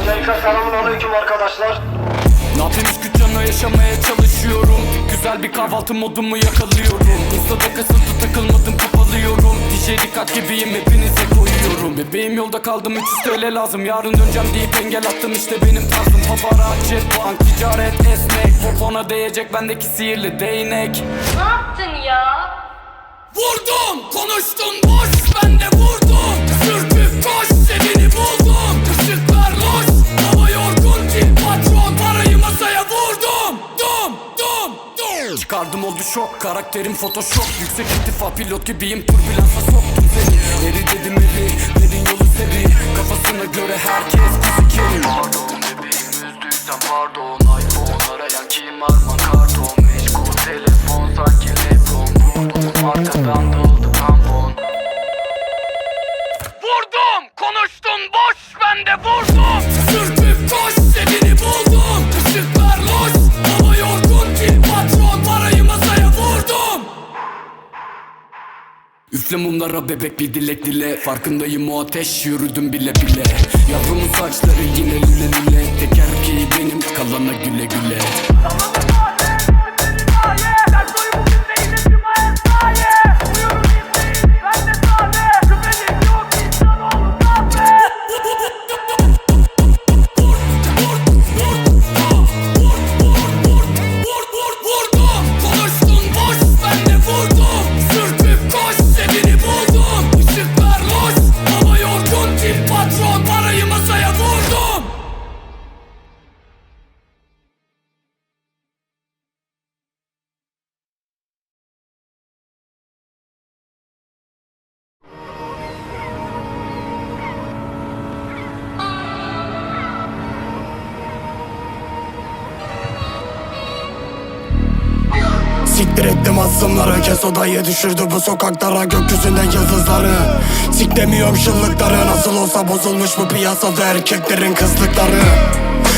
Öncelikle selamun aleyküm arkadaşlar. Ne yapayım iş güç canla yaşamaya çalışıyorum. Güzel bir kahvaltı modumu yakalıyorum. Insta'da kasıtlı takılmadım kapalıyorum. DJ dikkat gibiyim hepinize koyuyorum. Bebeğim yolda kaldım 300 TL lazım. Yarın döneceğim deyip engel attım işte benim tarzım. Paparazzi, bank, ticaret, esnek. Popona değecek bendeki sihirli değnek. Ne yaptın ya? Çıkardım oldu şok, karakterim photoshop. Yüksek irtifa pilot gibiyim, türbülansa soktum seni. Eri dedim eri, verin yolu seri. Kafasına göre herkes fizikeli Pardon bebeğim üzdüysem pardon iPhone arayan kim Arman karton Meşgul telefon sanki Lebron Vurdum arkadan dağıldı tampon Vurdum konuştun boş ben de vurdum Üfle mumlara bebek bir dilek dile. Farkındayım o ateş yürüdüm bile bile. Yavrumun saçları yine lüle lüle. Tek erkeği benim kalana güle güle Siktir ettim asımları Kes odayı düşürdü bu sokaklara Gökyüzünden yıldızları. Siklemiyorum şıllıkları. Nasıl olsa bozulmuş bu piyasada Erkeklerin kızlıkları.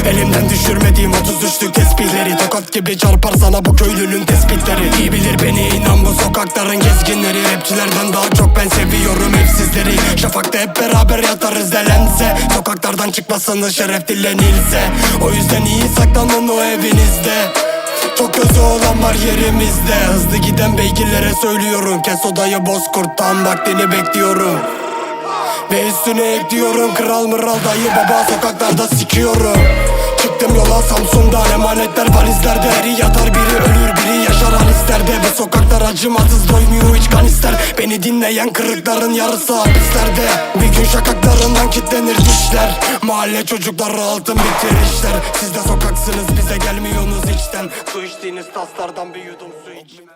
Elimden düşürmediğim 33'lük tespihleri Tokat gibi çarpar sana bu köylünün tespitleri. İyi bilir beni inan bu sokakların gezginleri. Rapçilerden daha çok ben seviyorum evsizleri Şafakta hep beraber yatarız delense Sokaklardan çıkmasını şeref dilenilse O yüzden iyi saklanın o evinizde çok gözü olan var yerimizde. Hızlı giden beygirlere söylüyorum. Kes odayı bozkurt tam vaktini bekliyorum. Ve üstüne ekliyorum. Kral mıral dayı baba sokaklarda sikiyorum. Çıktım yola Samsun'dan emanetler valizlerde Biri sokaklar acımasız doymuyor hiç kan ister. Beni dinleyen kırıkların yarısı hapislerde. Bir gün şakaklarından kitlenir dişler. Mahalle çocukları altın bitirişler Siz de sokaksınız bize gelmiyorsunuz içten. Su içtiğiniz taslardan bir yudum su iç